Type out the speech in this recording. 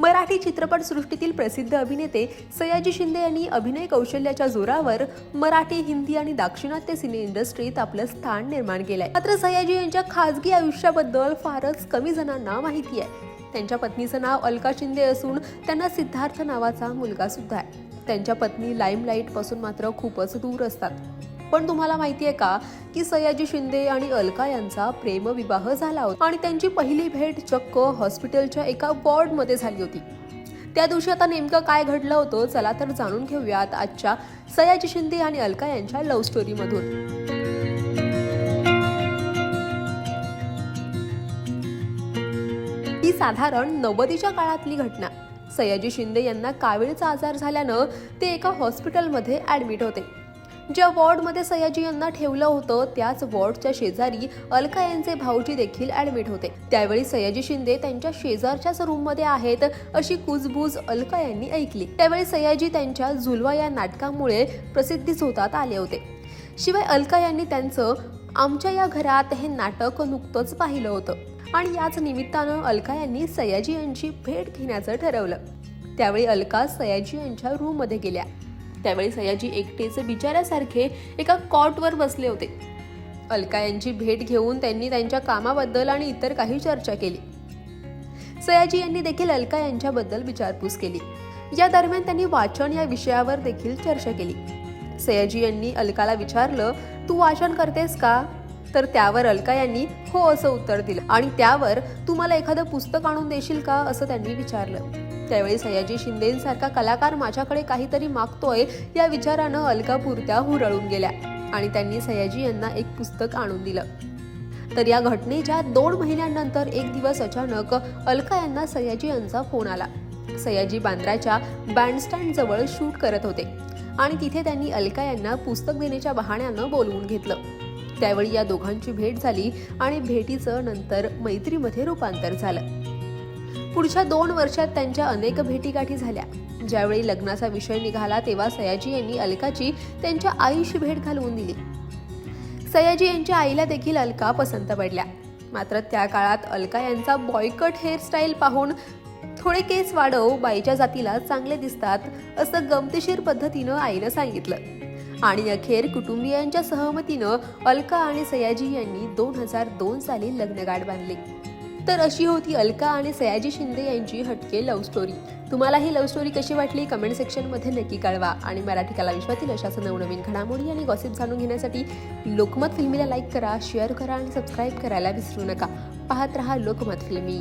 मराठी चित्रपटसृष्टीतील प्रसिद्ध अभिनेते सयाजी शिंदे यांनी अभिनय कौशल्याच्या जोरावर मराठी हिंदी आणि दाक्षिणात्य सिने इंडस्ट्रीत आपलं स्थान निर्माण केलंय. मात्र सयाजी यांच्या खासगी आयुष्याबद्दल फारच कमी जणांना माहिती आहे. त्यांच्या पत्नीचं नाव अलका शिंदे असून त्यांना सिद्धार्थ नावाचा मुलगा सुद्धा आहे. त्यांच्या पत्नी लाईमलाईटपासून मात्र खूपच दूर असतात. पण तुम्हाला माहिती आहे का की सयाजी शिंदे आणि अलका यांचा प्रेमविवाह झाला होता आणि त्यांची पहिली भेट चक्क हॉस्पिटलच्या एका वॉर्डमध्ये झाली होती. त्या दिवशी आता नेमकं काय घडलं होतं चला तर जाणून घेऊयात आजच्या सयाजी शिंदे आणि अलका यांच्या लव्ह स्टोरीमधून ही साधारण नव्वदीच्या काळातली घटना. सयाजी शिंदे यांना कावीळचा आजार झाल्यानं ते एका हॉस्पिटलमध्ये ॲडमिट होते. ज्या वॉर्डमध्ये सयाजी यांना ठेवलं होतं त्याच वॉर्डच्या शेजारी अलका यांचे भाऊजी देखील ॲडमिट होते. त्यावेळी सयाजी शिंदे त्यांच्या शेजारच्याच रूममध्ये आहेत अशी कुजबूज अलका यांनी ऐकली. त्यावेळी सयाजी त्यांच्या झुलवा या नाटकामुळे प्रसिद्धीस होतात आले होते. शिवाय अलका यांनी त्यांचं आमच्या या घरात हे नाटक नुकतंच पाहिलं होतं आणि याच निमित्तानं अलका यांनी सयाजी यांची भेट घेण्याचं ठरवलं. त्यावेळी अलका सयाजी यांच्या रूममध्ये गेल्या. त्यावेळी सयाजी एकटेच बिचाऱ्यासारखे एका कॉटवर बसले होते. अलका यांची भेट घेऊन त्यांनी त्यांच्या कामाबद्दल आणि इतर काही चर्चा केली. सयाजी यांनी देखील अलका यांच्याबद्दल विचारपूस केली. या दरम्यान त्यांनी वाचन या विषयावर देखील चर्चा केली. सयाजी यांनी अलकाला विचारलं तू वाचन करतेस का? तर त्यावर अलका यांनी हो असं उत्तर दिलं आणि त्यावर तू मला एखादं पुस्तक आणून देशील का? असं त्यांनी विचारलं. त्यावेळी सयाजी शिंदेसारखा कलाकार माझ्याकडे काहीतरी मागतोय या विचारानं अलकापूरत्या हुरळून गेल्या आणि त्यांनी सयाजी यांना एक पुस्तक आणून दिलं. तर या घटनेच्या दोन महिन्यांनंतर एक दिवस अचानक अलका यांना सयाजी यांचा फोन आला. सयाजी बांद्राच्या बँडस्टँड जवळ शूट करत होते आणि तिथे त्यांनी अलका यांना पुस्तक देण्याच्या बहाण्यानं बोलवून घेतलं. त्यावेळी या दोघांची भेट झाली आणि भेटीचं नंतर मैत्रीमध्ये रूपांतर झालं. पुढच्या दोन वर्षात त्यांच्या अनेक भेटीगाठी झाल्या. ज्यावेळी लग्नाचा विषय निघाला तेव्हा सयाजी यांनी अलकाची त्यांच्या आईशी भेट घालवून दिली. सयाजी यांच्या आईला देखील अलका पसंत पडल्या. मात्र त्या काळात अलका यांचा बॉयकट हेअरस्टाईल पाहून थोडे केस वाढव बाईच्या जातीला चांगले दिसतात असं गमतीशीर पद्धतीनं आईनं सांगितलं. आणि अखेर कुटुंबियांच्या सहमतीनं अलका आणि सयाजी यांनी दोन हजार दोन साली लग्नगाठ बांधली. तर अशी होती अलका आणि सयाजी शिंदे यांची हटके लव्ह स्टोरी तुम्हाला ही लव्ह स्टोरी कशी वाटली? कमेंट सेक्शनमध्ये नक्की कळवा. आणि मराठी कला विश्वातील अशाच नवनवीन घडामोडी आणि गॉसिप जाणून घेण्यासाठी लोकमत फिल्मीला लाईक करा शेअर करा आणि सबस्क्राईब करायला विसरू नका. पाहत रहा लोकमत फिल्मी.